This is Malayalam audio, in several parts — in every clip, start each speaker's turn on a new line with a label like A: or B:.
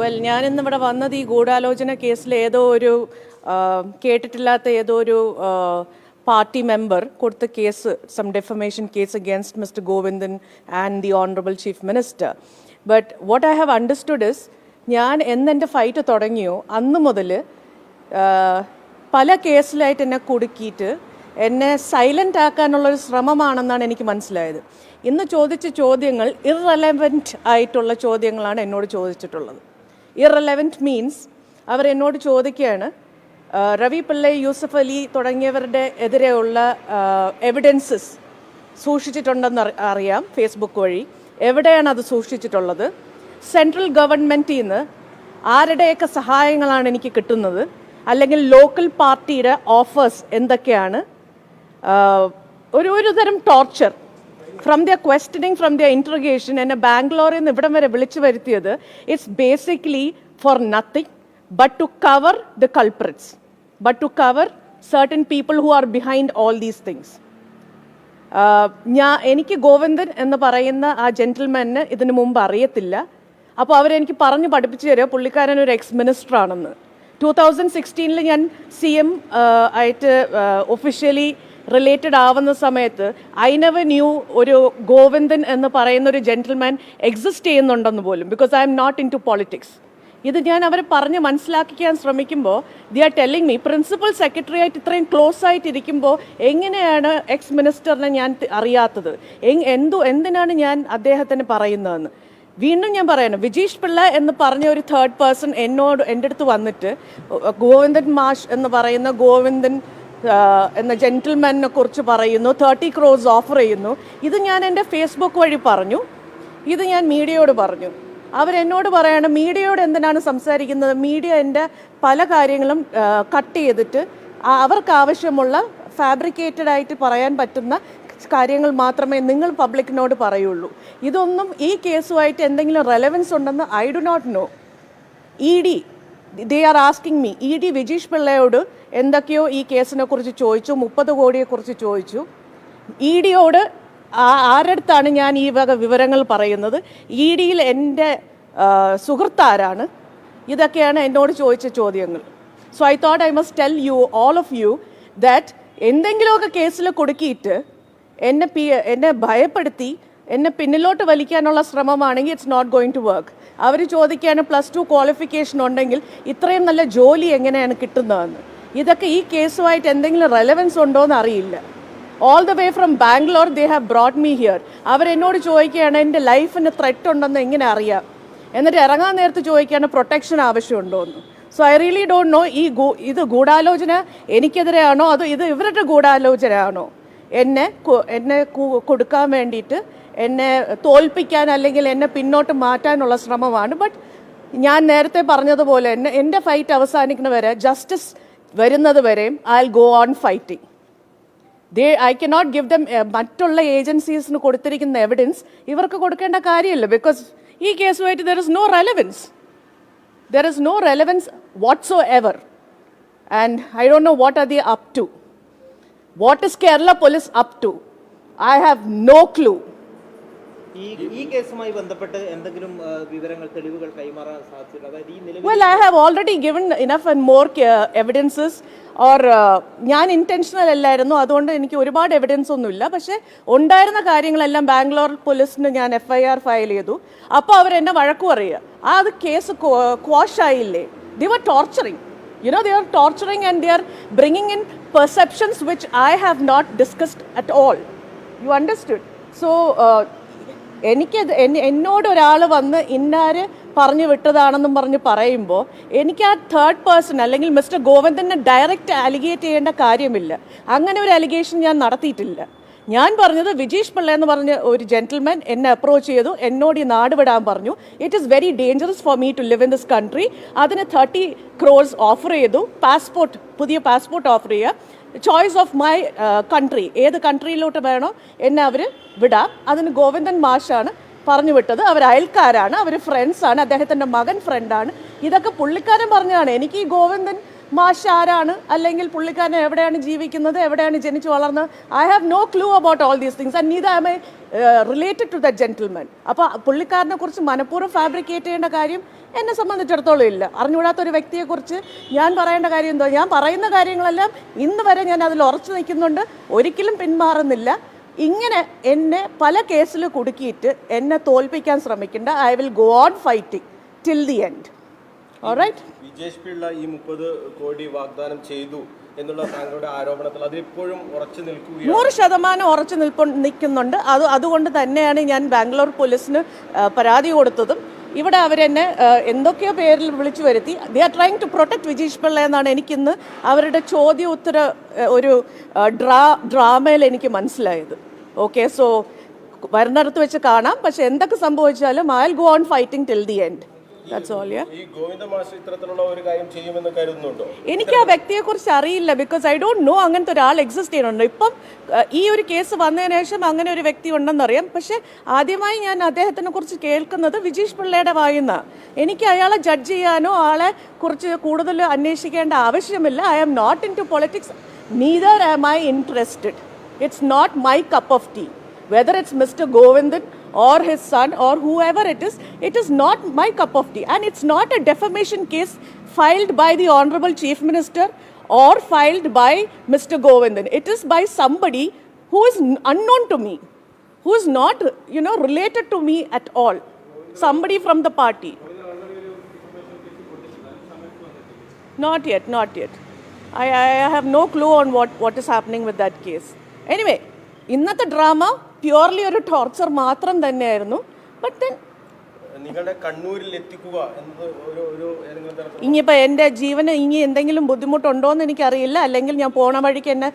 A: വെൽ ഞാൻ ഇന്നിവിടെ വന്നത് ഈ ഗൂഢാലോചന കേസിൽ ഏതോ ഒരു കേട്ടിട്ടില്ലാത്ത ഏതോ ഒരു പാർട്ടി മെമ്പർ കൊടുത്ത case some defamation case against mister Govindan and the honourable chief minister but what I have understood is ഞാൻ എന്നെന്റെ ഫൈറ്റ് തുടങ്ങിയോ അന്ന് മുതൽ പല കേസിലായിട്ട് എന്നെ കുടുക്കിയിട്ട് എന്നെ സൈലന്റ് ആക്കാനുള്ളൊരു ശ്രമമാണെന്നാണ് എനിക്ക് മനസ്സിലായത്. ഇന്ന് ചോദിച്ച ചോദ്യങ്ങൾ ഇറലവന്റ് ആയിട്ടുള്ള ചോദ്യങ്ങളാണ് എന്നോട് ചോദിച്ചിട്ടുള്ളത്. ഇറലവന്റ് മീൻസ് അവർ എന്നോട് ചോദിക്കുകയാണ് രവി പിള്ളൈ യൂസഫ് അലി തുടങ്ങിയവരുടെ എതിരെയുള്ള എവിഡൻസസ് സൂക്ഷിച്ചിട്ടുണ്ടെന്ന് അറി- അറിയാം ഫേസ്ബുക്ക് വഴി. എവിടെയാണ് അത് സൂക്ഷിച്ചിട്ടുള്ളത്? സെൻട്രൽ ഗവൺമെന്റിൽ നിന്ന് ആരുടെയൊക്കെ സഹായങ്ങളാണ് എനിക്ക് കിട്ടുന്നത്? അല്ലെങ്കിൽ ലോക്കൽ പാർട്ടിയുടെ ഓഫേഴ്സ് എന്തൊക്കെയാണ്? ഒരു ഒരു തരം torture from their questioning from their interrogation എന്നെ ബാംഗ്ലൂരിൽ നിന്ന് ഇവിടം വരെ വിളിച്ചു വരുത്തിയത് it's basically for nothing but to cover the culprits but to cover certain people who are behind all these things ഞാൻ എനിക്ക് ഗോവിന്ദൻ എന്ന് പറയുന്ന ആ ജെന്റിൽമാന് ഇതിനു മുമ്പ് അറിയത്തില്ല. അപ്പോൾ അവരെനിക്ക് പറഞ്ഞു പഠിപ്പിച്ചു തരിക പുള്ളിക്കാരൻ ഒരു എക്സ് മിനിസ്റ്റർ ആണെന്ന്. ടൂ തൗസൻഡ് സിക്സ്റ്റീനിൽ ഞാൻ സി എം ആയിട്ട് ഒഫീഷ്യലി റിലേറ്റഡ് ആവുന്ന സമയത്ത് ഐ നെവർ ന്യൂ ഒരു ഗോവിന്ദൻ എന്ന് പറയുന്ന ഒരു ജെന്റിൽമാൻ എക്സിസ്റ്റ് ചെയ്യുന്നുണ്ടെന്ന് പോലും because I'm not into politics ഇത് ഞാൻ അവരെ പറഞ്ഞ് മനസ്സിലാക്കിക്കാൻ ശ്രമിക്കുമ്പോൾ they are telling me principal secretary ആയിട്ട് ഇത്രയും ക്ലോസ് ആയിട്ട് ഇരിക്കുമ്പോൾ എങ്ങനെയാണ് എക്സ് മിനിസ്റ്ററിനെ ഞാൻ അറിയാത്തത്? എന്തു എന്തിനാണ് ഞാൻ അദ്ദേഹത്തിന് പറയുന്നതെന്ന്? വീണ്ടും ഞാൻ പറയണം വിജീഷ് പിള്ള എന്ന് പറഞ്ഞ ഒരു തേർഡ് പേഴ്സൺ എന്നോട് എന്റെ അടുത്ത് വന്നിട്ട് ഗോവിന്ദൻ മാഷ് എന്ന് പറയുന്ന ഗോവിന്ദൻ എന്ന ജെന്റിൽമാനെ കുറിച്ച് പറയുന്നു. തേർട്ടി ക്രോസ് ഓഫർ ചെയ്യുന്നു. ഇത് ഞാൻ എന്റെ ഫേസ്ബുക്ക് വഴി പറഞ്ഞു. ഇത് ഞാൻ മീഡിയയോട് പറഞ്ഞു. അവരെന്നോട് പറയണം മീഡിയയോട് എന്തിനാണ് സംസാരിക്കുന്നത്? മീഡിയ എന്റെ പല കാര്യങ്ങളും കട്ട് ചെയ്തിട്ട് അവർക്ക് ആവശ്യമുള്ള ഫാബ്രിക്കേറ്റഡ് ആയിട്ട് പറയാൻ പറ്റുന്ന കാര്യങ്ങൾ മാത്രമേ നിങ്ങൾ പബ്ലിക്കിനോട് പറയുള്ളൂ. ഇതൊന്നും ഈ കേസുമായിട്ട് എന്തെങ്കിലും റെലവൻസ് ഉണ്ടെന്ന് I do not know E D they are asking me E D Vijesh പിള്ളയോട് എന്തൊക്കെയോ ഈ കേസിനെ കുറിച്ച് ചോദിച്ചു മുപ്പത് കോടിയെക്കുറിച്ച് ചോദിച്ചു. ഇ ഡിയോട് ആരടുത്താണ് ഞാൻ ഈ വക വിവരങ്ങൾ പറയുന്നത്? ഇ ഡിയിൽ എന്റെ സുഹൃത്താരാണ്. ഇതൊക്കെയാണ് എന്നോട് ചോദിച്ച ചോദ്യങ്ങൾ. So I thought I must tell you all of you that എന്തെങ്കിലുമൊക്കെ കേസിൽ കൊടുക്കിയിട്ട് എന്നെ പി എന്നെ ഭയപ്പെടുത്തി എന്നെ പിന്നിലോട്ട് വലിക്കാനുള്ള ശ്രമമാണെങ്കിൽ it's not going to work അവർ ചോദിക്കുകയാണ് പ്ലസ് ടു ക്വാളിഫിക്കേഷൻ ഉണ്ടെങ്കിൽ ഇത്രയും നല്ല ജോലി എങ്ങനെയാണ് കിട്ടുന്നതെന്ന്. ഇതൊക്കെ ഈ കേസുമായിട്ട് എന്തെങ്കിലും റെലവൻസ് ഉണ്ടോ എന്ന് അറിയില്ല. All the way from Bangalore they have brought me here അവരെന്നോട് ചോദിക്കുകയാണ് എന്റെ ലൈഫിന് ത്രെറ്റ് ഉണ്ടെന്ന് എങ്ങനെ അറിയാം? എന്നിട്ട് ഇറങ്ങാൻ നേരത്ത് ചോദിക്കുകയാണ് പ്രൊട്ടക്ഷൻ ആവശ്യമുണ്ടോ എന്ന് so I really don't know ഈ ഇത് ഗൂഢാലോചന എനിക്കെതിരെയാണോ അതോ ഇത് ഇവരുടെ ഗൂഢാലോചനയാണോ? എന്നെ എന്നെ കൊടുക്കാൻ വേണ്ടിയിട്ട് എന്നെ തോൽപ്പിക്കാൻ അല്ലെങ്കിൽ എന്നെ പിന്നോട്ട് മാറ്റാനുള്ള ശ്രമമാണ്. ബട്ട് ഞാൻ നേരത്തെ പറഞ്ഞതുപോലെ തന്നെ എന്റെ ഫൈറ്റ് അവസാനിക്കുന്ന വരെ ജസ്റ്റിസ് വരുന്നത് വരെയും I go on fighting they I cannot give them മറ്റുള്ള ഏജൻസീസിന് കൊടുത്തിരിക്കുന്ന എവിഡൻസ് ഇവർക്ക് കൊടുക്കേണ്ട കാര്യമില്ല. ബിക്കോസ് ഈ കേസുമായിട്ട് there is no relevance there is no relevance whatsoever and I don't know what are they up to what is Kerala police up to I have no clue
B: ഈ ഈ have ബന്ധപ്പെട്ട് എന്തെങ്കിലും
A: enough enough and more evidences or uh, ഞാൻ ഇന്റൻഷണൽ അല്ലായിരുന്നു. അതുകൊണ്ട് എനിക്ക് ഒരുപാട് എവിഡൻസ് ഒന്നുമില്ല. പക്ഷേ ഉണ്ടായിരുന്ന കാര്യങ്ങളെല്ലാം ബാംഗ്ലൂർ പോലീസിന് ഞാൻ എഫ് ഐ ആർ ഫയൽ ചെയ്തു. അപ്പോൾ അവർ എന്നെ വഴക്കു പറയുക. ആ അത് കേസ് ക്വാഷ് ആയില്ലേ? They were torturing you know they torturing and they are bringing in perceptions which I have not discussed at all you understood so എനിക്കത് എന്നോട് ഒരാൾ വന്ന് ഇന്നാര് പറഞ്ഞു വിട്ടതാണെന്നും പറഞ്ഞ് പറയുമ്പോൾ എനിക്ക് ആ തേർഡ് പേഴ്സൺ അല്ലെങ്കിൽ മിസ്റ്റർ ഗോവിന്ദനെ ഡയറക്റ്റ് അലിഗേറ്റ് ചെയ്യേണ്ട കാര്യമില്ല. അങ്ങനെ ഒരു അലിഗേഷൻ ഞാൻ നടത്തിയിട്ടില്ല. ഞാൻ പറഞ്ഞത് വിജീഷ് പിള്ള എന്ന് പറഞ്ഞ ഒരു ജെന്റിൽമാൻ എന്നെ അപ്രോച്ച് ചെയ്തു എന്നോട് ഈ നാട് വിടാൻ പറഞ്ഞു. It is very dangerous for me to live in this country അതിന് തേർട്ടി ക്രോഴ്സ് ഓഫർ ചെയ്തു. പാസ്പോർട്ട് പുതിയ പാസ്പോർട്ട് ഓഫർ ചെയ്യുക. ചോയ്സ് ഓഫ് മൈ കൺട്രി ഏത് കൺട്രിയിലോട്ട് വേണോ എന്നെ അവർ വിടാം. അതിന് ഗോവിന്ദൻ മാഷാണ് പറഞ്ഞു വിട്ടത്. അവർ അയൽക്കാരാണ്. അവർ ഫ്രണ്ട്സാണ് അദ്ദേഹത്തിന്റെ മകൻ ഫ്രണ്ടാണ് ഇതൊക്കെ പുള്ളിക്കാരൻ പറഞ്ഞതാണ്. എനിക്ക് ഈ ഗോവിന്ദൻ മാഷ് ആരാണ് അല്ലെങ്കിൽ പുള്ളിക്കാരൻ എവിടെയാണ് ജീവിക്കുന്നത് എവിടെയാണ് ജനിച്ചു വളർന്നത്? I have no clue about all these things and neither I a related to the gentleman അപ്പോൾ പുള്ളിക്കാരനെ കുറിച്ച് മനഃപൂർവം ഫാബ്രിക്കേറ്റ് ചെയ്യേണ്ട കാര്യം എന്നെ സംബന്ധിച്ചിടത്തോളം ഇല്ല. അറിഞ്ഞുകൂടാത്ത ഒരു വ്യക്തിയെക്കുറിച്ച് ഞാൻ പറയേണ്ട കാര്യം എന്തോ? ഞാൻ പറയുന്ന കാര്യങ്ങളെല്ലാം ഇന്ന് വരെ ഞാൻ അതിൽ ഉറച്ചു നിൽക്കുന്നുണ്ട്. ഒരിക്കലും പിന്മാറുന്നില്ല. ഇങ്ങനെ എന്നെ പല കേസിൽ കുടുക്കിയിട്ട് എന്നെ തോൽപ്പിക്കാൻ ശ്രമിക്കേണ്ട. I will go on fighting till the end alright
C: Vijesh Pillai ഈ മുപ്പത് കോടി വാഗ്ദാനം ചെയ്തു എന്നുള്ള താങ്കളുടെ ആരോപണത്തിൽ അതിപ്പോഴും ഉറച്ചു നിൽക്കുകയാണ്.
A: നൂറ് ശതമാനം ഉറച്ചു നിൽപ്പ നിൽക്കുന്നുണ്ട്. അത് അതുകൊണ്ട് തന്നെയാണ് ഞാൻ ബാംഗ്ലൂർ പോലീസിന് പരാതി കൊടുത്തതും. ഇവിടെ അവരെന്നെ എന്തൊക്കെയോ പേരിൽ വിളിച്ചു വരുത്തി. They are trying to protect Vijesh Pillai എന്നാണ് എനിക്കിന്ന് അവരുടെ ചോദ്യോത്തര ഒരു ഡ്രാ ഡ്രാമയിൽ എനിക്ക് മനസ്സിലായത്. ഓക്കെ സോ വരുന്നിടത്ത് വെച്ച് കാണാം. പക്ഷെ എന്തൊക്കെ സംഭവിച്ചാലും I go on fighting till the end that's all ya
C: ഈ ഗോവിന്ദ മാഷ് ഇത്തരത്തിലുള്ള ഒരു കാര്യം ചെയ്യുമെന്ന് കരുതുന്നുണ്ടോ?
A: എനിക്ക് ആ വ്യക്തിയെ കുറിച്ച് അറിയില്ല ബിക്കോസ് ഐ ഡോണ്ട് നോ അങ്ങനത്തെ ഒരാൾ എക്സിസ്റ്റ് ചെയ്യുന്നുണ്ട്. ഇപ്പം ഈ ഒരു കേസ് വന്നതിന് ശേഷം അങ്ങനെ ഒരു വ്യക്തി ഉണ്ടെന്നറിയാം. പക്ഷെ ആദ്യമായി ഞാൻ അദ്ദേഹത്തിനെ കുറിച്ച് കേൾക്കുന്നത് വിജീഷ് പിള്ളയുടെ വായുന്ന എനിക്ക് അയാളെ ജഡ്ജ് ചെയ്യാനോ ആളെ കുറിച്ച് കൂടുതൽ അന്വേഷിക്കേണ്ട ആവശ്യമില്ല. I am not in to politics neither am I interested it's not my cup of tea whether it's mister Govindan or his son or whoever it is, it is not my cup of tea. And it's not a defamation case filed by the Honorable Chief Minister or filed by Mr. Govindan. It is by somebody who is n- unknown to me, who is not, you know, related to me at all. Somebody from the party. Not yet, not yet. I, I have no clue on what, what is happening with that case. Anyway, ഇന്നത്തെ ഡ്രാമ Purely ഒരു ടോർച്ചർ മാത്രം തന്നെയായിരുന്നു. ബട്ട് ദെൻ
C: നിങ്ങളുടെ കണ്ണൂരിൽ എത്തിക്കുക എന്നത് ഒരു ഒരു
A: ഇനിയിപ്പോൾ എന്റെ ജീവന് ഇനി എന്തെങ്കിലും ബുദ്ധിമുട്ടുണ്ടോ എന്ന് എനിക്കറിയില്ല. അല്ലെങ്കിൽ ഞാൻ പോണ വഴിക്ക് എന്നെ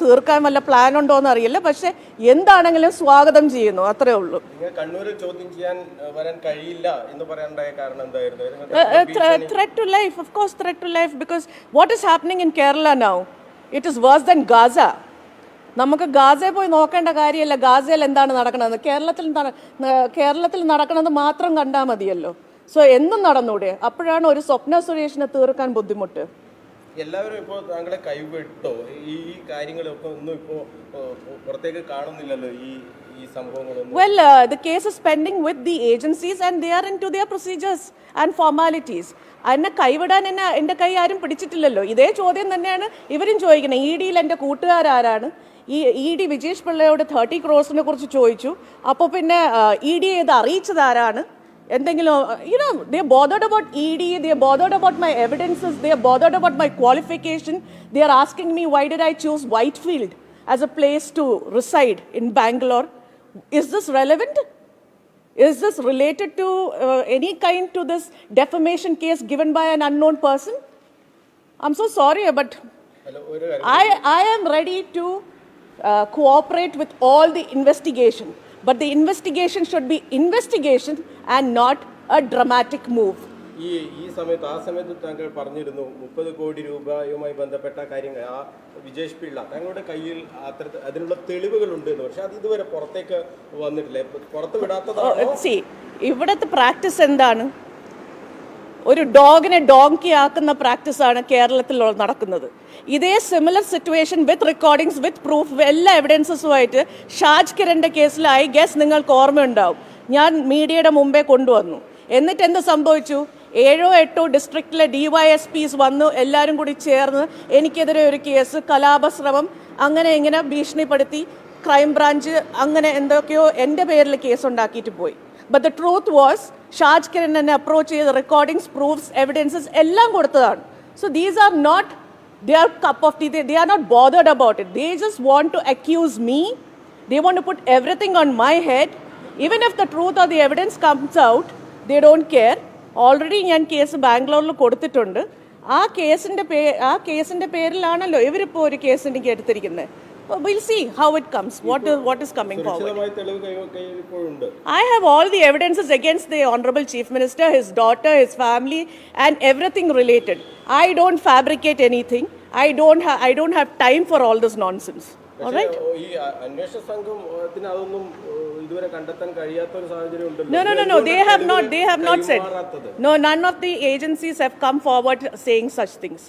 A: തീർക്കാൻ വല്ല പ്ലാൻ ഉണ്ടോ എന്ന് അറിയില്ല. പക്ഷെ എന്താണെങ്കിലും സ്വാഗതം ചെയ്യുന്നു. അത്രേ ഉള്ളൂ.
C: കണ്ണൂരിൽ ചോദ്യം ചെയ്യാൻ വരാൻ കഴിയില്ല എന്ന് പറയാനുണ്ടായ കാരണം എന്തായിരുന്നു?
A: Threat to life of of threat to life because what is happening in Kerala now it is worse than Gaza. നമുക്ക് ഗാസയെ പോയി നോക്കേണ്ട കാര്യമല്ല ഗാസയിൽ എന്താണ് നടക്കുന്നത് കേരളത്തിൽ കേരളത്തിൽ നടക്കുന്നത് മാത്രം കണ്ടാൽ മതിയല്ലോ. സോ എന്നും നടന്നൂടെ? അപ്പോഴാണ് ഒരു സ്വപ്ന സുരേഷിനെ തീർക്കാൻ ബുദ്ധിമുട്ട്.
C: എല്ലാവരും ഇപ്പോൾ താങ്കളെ കൈവിട്ടോ? ഈ കാര്യങ്ങളൊക്കെ ഒന്നും ഇപ്പോൾ പുറത്തേക്ക് കാണുന്നില്ലല്ലോ. ഈ
A: Well, uh, the case is pending with the agencies and they are into their procedures and formalities. എന്നെ കൈവിടാൻ എന്നെ എന്റെ കൈ ആരും പിടിച്ചിട്ടില്ലല്ലോ. ഇതേ ചോദ്യം തന്നെയാണ് ഇവരും ചോദിക്കുന്നത്. ഇ ഡിയിൽ എന്റെ കൂട്ടുകാരാരാണ്? ഈ ഇ ഡി വിജേഷ് പിള്ളയോട് തേർട്ടി ക്രോസിനെ കുറിച്ച് ചോദിച്ചു. അപ്പോൾ പിന്നെ ഇ ഡി ഇത് അറിയിച്ചത് ആരാണ്? എന്തെങ്കിലും you know they bothered about E D they bothered about my evidences they bothered about my qualification they are asking me why did I choose Whitefield as a place to reside in Bangalore Is this relevant? Is this related to uh, any kind to this defamation case given by an unknown person? I'm so sorry, but I, I am ready to uh, cooperate with all the investigation. But the investigation should be investigation and not a dramatic move.
C: ഈ ഈ സമയത്ത് ആ സമയത്ത് താങ്കൾ പറഞ്ഞിരുന്നു മുപ്പത് കോടി രൂപയുമായി ബന്ധപ്പെട്ട കാര്യങ്ങൾ ആ വിജേഷ് പിള്ള താങ്കളുടെ കയ്യിൽ അത്ര അതിനുള്ള തെളിവുകളുണ്ട് എന്ന്. പക്ഷേ അത് ഇതുവരെ പുറത്തേക്ക് വന്നിട്ടില്ല. പുറത്ത് വിടാത്തതാണ്?
A: ഇവിടത്തെ പ്രാക്ടീസ് എന്താണ്? ഒരു ഡോഗിനെ ഡോങ്കി ആക്കുന്ന പ്രാക്ടീസാണ് കേരളത്തിൽ നടക്കുന്നത്. ഇതേ similar situation with recordings with proof എല്ലാ എവിഡൻസസുമായിട്ട് ഷാജ് കിരണിന്റെ കേസിൽ ഐ ഗസ് നിങ്ങൾക്ക് ഓർമ്മയുണ്ടാവും. ഞാൻ മീഡിയയുടെ മുമ്പേ കൊണ്ടുവന്നു. എന്നിട്ട് എന്ത് സംഭവിച്ചു? ഏഴോ എട്ടോ ഡിസ്ട്രിക്റ്റിലെ ഡി വൈ എസ് പീസ് വന്നു എല്ലാവരും കൂടി ചേർന്ന് എനിക്കെതിരെ ഒരു കേസ് കലാപശ്രമം അങ്ങനെ ഇങ്ങനെ ഭീഷണിപ്പെടുത്തി ക്രൈംബ്രാഞ്ച് അങ്ങനെ എന്തൊക്കെയോ എന്റെ പേരിൽ കേസ് ഉണ്ടാക്കിയിട്ട് പോയി. But the truth was Shaj Kiran എന്നെ അപ്രോച്ച് ചെയ്ത് റെക്കോർഡിങ്സ് പ്രൂഫ്സ് എവിഡൻസസ് എല്ലാം കൊടുത്തതാണ്. So these are not they are cup of tea they are not bothered about it they just want to accuse me they want to put everything on my head even if the truth of the evidence comes out they don't care already ഞാൻ കേസ് ബാംഗ്ലൂരിൽ കൊടുത്തിട്ടുണ്ട് ആ കേസിന്റെ പേ ആ കേസിന്റെ പേരിലാണല്ലോ ഇവരിപ്പോൾ ഒരു കേസ് എനിക്ക് എടുത്തിരിക്കുന്നത് will see how it comes what what is coming forward
C: സുരക്ഷിതമായ തെളിവ് കൈ കയ്യിൽ ഇപ്പോഴുണ്ട്
A: I have all the evidences against the Honorable Chief Minister, his daughter, his family, and everything related. I don't fabricate anything. I don't, ha- I don't have time for all this nonsense. All right?
C: പക്ഷേ, ഈ അ- അന്വേഷണ സംഘത്തിന് അതൊന്നും ഏഹ്, ഇതുവരെ കണ്ടെത്താൻ കഴിയാത്ത ഒരു സാഹചര്യം ഉണ്ടല്ലോ
A: No, no, no, no. They have not. They have not said.
C: കൈമാറാത്തത്?
A: No, none of the agencies have come forward saying such things.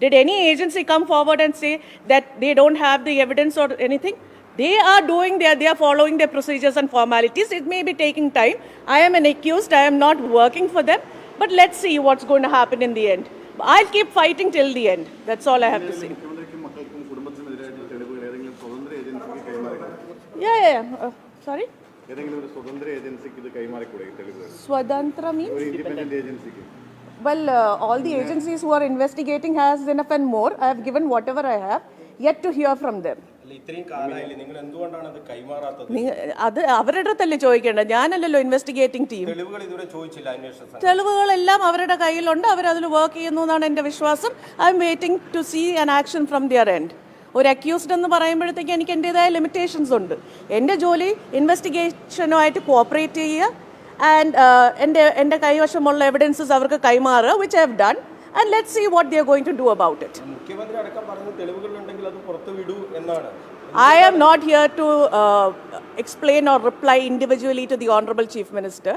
A: Did any agency come forward and say that they don't have the evidence or anything? They are doing their, they are following their procedures and formalities. It may be taking time. I am an accused. I am not working for them. But let's see what's going to happen in the end. I'll keep fighting till the end. That's all I have to say.
D: ഒരു ഇൻഡിപെൻഡന്റ് ഏജൻസിക്ക്
A: Well, uh, all the agencies who are investigating has enough and more. I have given whatever I have. Yet to hear from them.
C: അല്ല ഇത്രയും കാലമായില്ലേ നിങ്ങൾ എന്തുകൊണ്ടാണ് അത് കൈമാറാത്തത്?
A: നിങ്ങ- അത് അവരുടെ അടുത്തല്ലേ ചോദിക്കേണ്ടത് ഞാനല്ലല്ലോ ഇൻവെസ്റ്റിഗേറ്റിംഗ് ടീം തെളിവുകളെല്ലാം അവരുടെ കയ്യിലുണ്ട്. അവരതിൽ വർക്ക് ചെയ്യുന്നു എന്നാണ് എന്റെ വിശ്വാസം. I am waiting to see an action from their end ഒരു അക്യൂസ്ഡ് എന്ന് പറയുമ്പോഴത്തേക്ക് എനിക്ക് എന്റെതായ ലിമിറ്റേഷൻസ് ഉണ്ട് എന്റെ ജോലി ഇൻവെസ്റ്റിഗേഷനുമായിട്ട് കോപ്പറേറ്റ് ചെയ്യുക ആൻഡ് എന്റെ എന്റെ കൈവശമുള്ള എവിഡൻസസ് അവർക്ക് കൈമാറുക which I have done and let see what they are going to do about it
C: മുഖ്യമന്ത്രി അടക്കം പറഞ്ഞ തെളിവുകളുണ്ടെങ്കിൽ അത് പുറത്തു വിടൂ എന്നാണ്
A: I am not here to uh, explain or reply individually to the Honorable Chief Minister.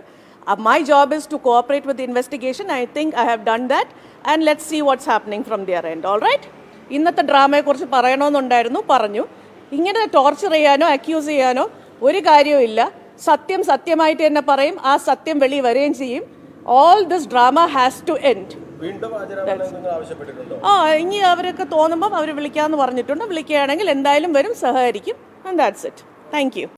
A: Uh, my job is to cooperate with the investigation. I think I have done that. And let's see what's happening from their end. All right? ഇന്നത്തെ ഡ്രാമയെക്കുറിച്ച് പറയണമെന്നുണ്ടായിരുന്നു പറഞ്ഞു. ഇങ്ങനെ ടോർച്ചർ ചെയ്യാനോ അക്യൂസ് ചെയ്യാനോ ഒരു കാര്യവും സത്യം സത്യമായിട്ട് തന്നെ പറയും ആ സത്യം വെളി വരികയും ചെയ്യും. All this
C: drama has to end
A: ആ ഇനി അവരൊക്കെ തോന്നുമ്പോൾ അവർ വിളിക്കാമെന്ന് പറഞ്ഞിട്ടുണ്ട്. വിളിക്കുകയാണെങ്കിൽ എന്തായാലും വരും സഹകരിക്കും. And that's it thank you